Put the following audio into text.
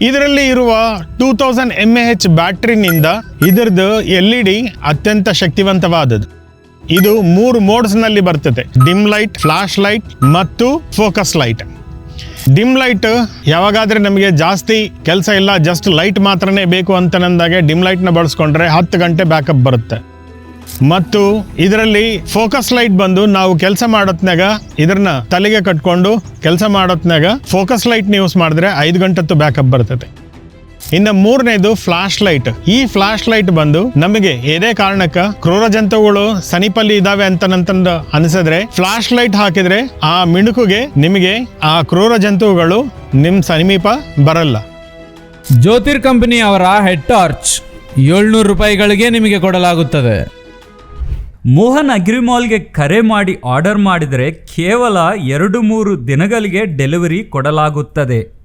ಇದರಲ್ಲಿ ಇರುವ two thousand M A H ಬ್ಯಾಟ್ರಿನಿಂದ ಇದರದ್ದು ಎಲ್ ಇ ಡಿ ಅತ್ಯಂತ ಶಕ್ತಿವಂತವಾದದ್ದು. ಇದು ಮೂರು ಮೋಡ್ಸ್ನಲ್ಲಿ ಬರ್ತದೆ. ಡಿಮ್ ಲೈಟ್, ಫ್ಲಾಶ್ ಲೈಟ್ ಮತ್ತು ಫೋಕಸ್ ಲೈಟ್. ಡಿಮ್ ಲೈಟ್ ಯಾವಾಗಾದರೆ ನಮಗೆ ಜಾಸ್ತಿ ಕೆಲಸ ಇಲ್ಲ, ಜಸ್ಟ್ ಲೈಟ್ ಮಾತ್ರನೇ ಬೇಕು ಅಂತ ನಂದಾಗೆ ಡಿಮ್ ಲೈಟ್ನ ಬಳಸ್ಕೊಂಡ್ರೆ ಹತ್ತು ಗಂಟೆ ಬ್ಯಾಕಪ್ ಬರುತ್ತೆ. ಮತ್ತು ಇದರಲ್ಲಿ ಫೋಕಸ್ ಲೈಟ್ ಬಂದು ನಾವು ಕೆಲಸ ಮಾಡೋತ್ನಾಗ ಇದನ್ನ ತಲೆಗೆ ಕಟ್ಕೊಂಡು ಕೆಲಸ ಮಾಡೋತ್ನಾಗ ಫೋಕಸ್ ಲೈಟ್ ಯೂಸ್ ಮಾಡಿದ್ರೆ ಐದು ಗಂಟತ್ತು ಬ್ಯಾಕಪ್ ಬರ್ತದೆ ಇನ್ನು ಮೂರನೇದು ಫ್ಲಾಶ್ ಲೈಟ್. ಈ ಫ್ಲಾಶ್ ಲೈಟ್ ಬಂದು ನಮಗೆ ಏದೇ ಕಾರಣಕ್ಕ ಕ್ರೂರ ಜಂತುಗಳು ಸನಿಪಲ್ಲಿ ಇದಾವೆ ಅಂತ ಅನಿಸಿದ್ರೆ ಫ್ಲಾಶ್ ಲೈಟ್ ಹಾಕಿದ್ರೆ ಆ ಮಿಣುಕುಗೆ ನಿಮಗೆ ಆ ಕ್ರೂರ ಜಂತುಗಳು ನಿಮ್ ಸಮೀಪ ಬರಲ್ಲ. ಜ್ಯೋತಿರ್ ಕಂಪನಿ ಅವರ ಹೆಡ್ ಟಾರ್ಚ್. ಏಳ್ನೂರು ರೂಪಾಯಿಗಳಿಗೆ ನಿಮಗೆ ಕೊಡಲಾಗುತ್ತದೆ. ಮೋಹನ್ ಅಗ್ರಿಮಾಲ್ಗೆ ಕರೆ ಮಾಡಿ ಆರ್ಡರ್ ಮಾಡಿದರೆ ಕೇವಲ ಎರಡು ಮೂರು ದಿನಗಳಿಗೆ ಡೆಲಿವರಿ ಕೊಡಲಾಗುತ್ತದೆ.